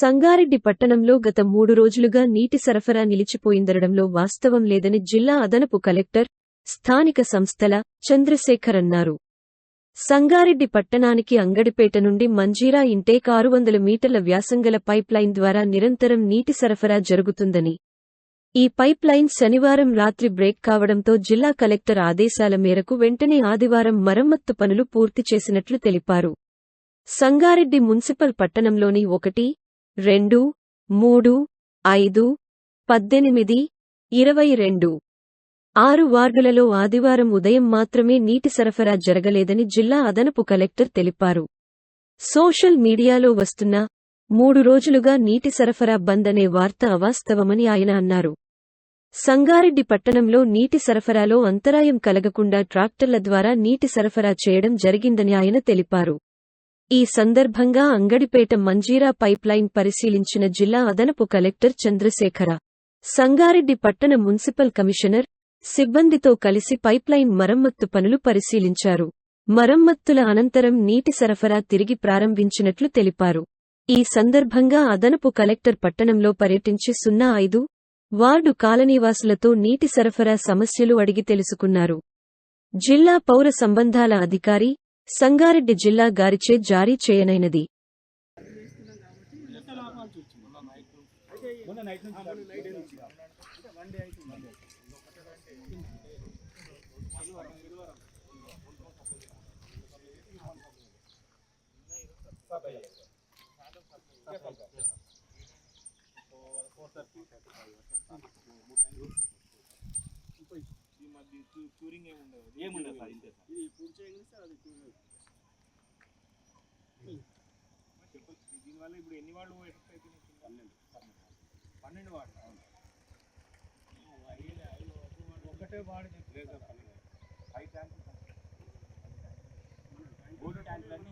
సంగారెడ్డి పట్టణంలో గత మూడు రోజులుగా నీటి సరఫరా నిలిచిపోయిందనడంలో వాస్తవం లేదని జిల్లా అదనపు కలెక్టర్ స్థానిక సంస్థల చంద్రశేఖర్ అన్నారు. సంగారెడ్డి పట్టణానికి అంగడిపేట నుండి మంజీరా ఇంటేక్ ఆరు వందల మీటర్ల వ్యాసంగల పైప్లైన్ ద్వారా నిరంతరం నీటి సరఫరా జరుగుతుందని. ఈ పైప్లైన్ శనివారం రాత్రి బ్రేక్ కావడంతో జిల్లా కలెక్టర్ ఆదేశాల మేరకు వెంటనే ఆదివారం మరమ్మత్తు పనులు పూర్తి చేసినట్లు తెలిపారు. సంగారెడ్డి మున్సిపల్ పట్టణంలోని ఒకటి రెండు మూడు ఐదు పద్దెనిమిది ఇరవై రెండు. ఆరు వార్డులలో ఆదివారం ఉదయం మాత్రమే నీటి సరఫరా జరగలేదని జిల్లా అదనపు కలెక్టర్ తెలిపారు. సోషల్ మీడియాలో వస్తున్న మూడు రోజులుగా నీటి సరఫరా బంద్ అనే వార్త అవాస్తవమని ఆయన అన్నారు. సంగారెడ్డి పట్టణంలో నీటి సరఫరాలో అంతరాయం కలగకుండా ట్రాక్టర్ల ద్వారా నీటి సరఫరా చేయడం జరిగిందని ఆయన తెలిపారు. ఈ సందర్భంగా అంగడిపేట మంజీరా పైప్లైన్ పరిశీలించిన జిల్లా అదనపు కలెక్టర్ చంద్రశేఖర. సంగారెడ్డి పట్టణ మున్సిపల్ కమిషనర్ సిబ్బందితో కలిసి పైప్లైన్ మరమ్మత్తు పనులు పరిశీలించారు. మరమ్మత్తుల అనంతరం నీటి సరఫరా తిరిగి ప్రారంభించినట్లు తెలిపారు. ఈ సందర్భంగా అదనపు కలెక్టర్ పట్టణంలో పర్యటించి సున్నా ఐదు వార్డు కాలనీవాసులతో నీటి సరఫరా సమస్యలు అడిగి తెలుసుకున్నారు. జిల్లా పౌర సంబంధాల అధికారి సంగారెడ్డి జిల్లా గారిచే జారీ చేయనైనది. ఏముండదు సార్ ఇంతే సార్. ఇది పూర్తి చేయగలిగితే అది దీనివల్ల ఇప్పుడు ఎన్ని అవుతున్నాయి పన్నెండు. పన్నెండు వాడు ఒకటే వాడు లేదు పన్నెండు. ఐదు ట్యాంకులు. మూడు ట్యాంకులన్నీ